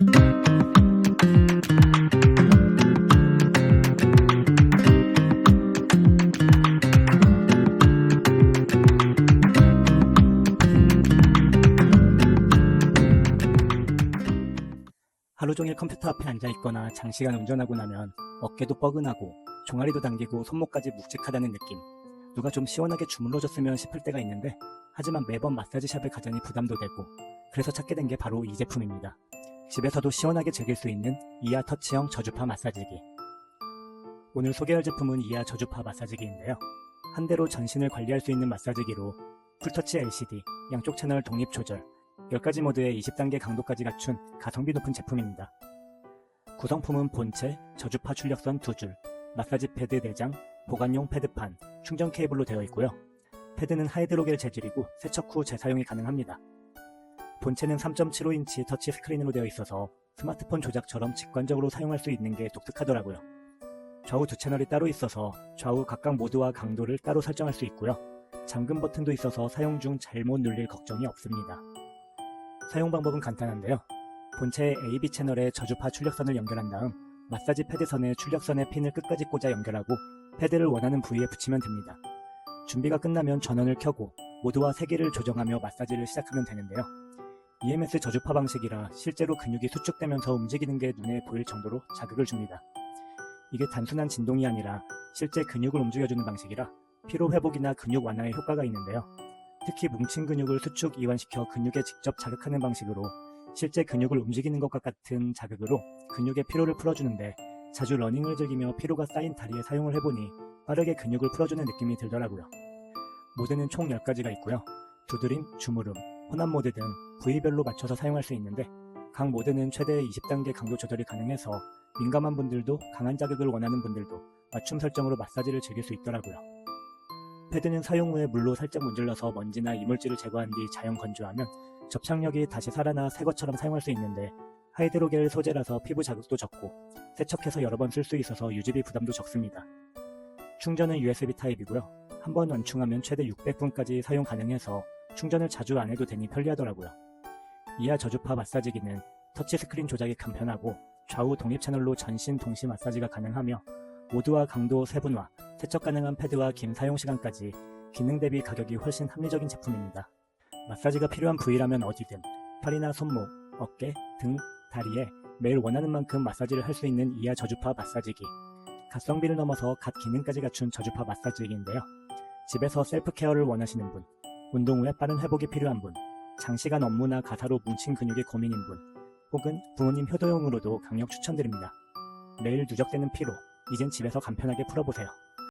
하루 종일 컴퓨터 앞에 앉아 있거나 장시간 운전하고 나면 어깨도 뻐근하고 종아리도 당기고 손목까지 묵직하다는 느낌. 누가 좀 시원하게 주물러줬으면 싶을 때가 있는데 하지만 매번 마사지샵에 가자니 부담도 되고 그래서 찾게 된 게 바로 이 제품입니다. 집에서도 시원하게 즐길 수 있는 이하 터치형 저주파 마사지기. 오늘 소개할 제품은 이하 저주파 마사지기인데요. 한 대로 전신을 관리할 수 있는 마사지기로 풀터치 LCD, 양쪽 채널 독립 조절, 10가지 모드의 20단계 강도까지 갖춘 가성비 높은 제품입니다. 구성품은 본체, 저주파 출력선 2줄, 마사지 패드 4장, 보관용 패드판, 충전 케이블로 되어 있고요. 패드는 하이드로겔 재질이고 세척 후 재사용이 가능합니다. 본체는 3.75인치 터치 스크린으로 되어 있어서 스마트폰 조작처럼 직관적으로 사용할 수 있는 게 독특하더라고요. 좌우 두 채널이 따로 있어서 좌우 각각 모드와 강도를 따로 설정할 수 있고요. 잠금 버튼도 있어서 사용 중 잘못 눌릴 걱정이 없습니다. 사용 방법은 간단한데요. 본체의 AB 채널에 저주파 출력선을 연결한 다음 마사지 패드선에 출력선의 핀을 끝까지 꽂아 연결하고 패드를 원하는 부위에 붙이면 됩니다. 준비가 끝나면 전원을 켜고 모드와 세기를 조정하며 마사지를 시작하면 되는데요. EMS 저주파 방식이라 실제로 근육이 수축되면서 움직이는 게 눈에 보일 정도로 자극을 줍니다. 이게 단순한 진동이 아니라 실제 근육을 움직여주는 방식이라 피로 회복이나 근육 완화에 효과가 있는데요. 특히 뭉친 근육을 수축 이완시켜 근육에 직접 자극하는 방식으로 실제 근육을 움직이는 것과 같은 자극으로 근육의 피로를 풀어주는데 자주 러닝을 즐기며 피로가 쌓인 다리에 사용을 해보니 빠르게 근육을 풀어주는 느낌이 들더라고요. 모드는 총 10가지가 있고요. 두드림, 주무름, 혼합 모드 등 부위별로 맞춰서 사용할 수 있는데 각 모드는 최대 20단계 강도 조절이 가능해서 민감한 분들도 강한 자극을 원하는 분들도 맞춤 설정으로 마사지를 즐길 수 있더라고요. 패드는 사용 후에 물로 살짝 문질러서 먼지나 이물질을 제거한 뒤 자연 건조하면 접착력이 다시 살아나 새 것처럼 사용할 수 있는데 하이드로겔 소재라서 피부 자극도 적고 세척해서 여러 번 쓸 수 있어서 유지비 부담도 적습니다. 충전은 USB 타입이고요. 한 번 완충하면 최대 600분까지 사용 가능해서 충전을 자주 안 해도 되니 편리하더라고요. 이하 저주파 마사지기는 터치스크린 조작이 간편하고 좌우 독립 채널로 전신 동시 마사지가 가능하며 모드와 강도 세분화, 세척 가능한 패드와 긴 사용 시간까지 기능 대비 가격이 훨씬 합리적인 제품입니다. 마사지가 필요한 부위라면 어디든 팔이나 손목, 어깨, 등, 다리에 매일 원하는 만큼 마사지를 할 수 있는 이하 저주파 마사지기. 가성비를 넘어서 갓 기능까지 갖춘 저주파 마사지기인데요. 집에서 셀프 케어를 원하시는 분, 운동 후에 빠른 회복이 필요한 분, 장시간 업무나 가사로 뭉친 근육이 고민인 분, 혹은 부모님 효도용으로도 강력 추천드립니다. 매일 누적되는 피로, 이젠 집에서 간편하게 풀어보세요.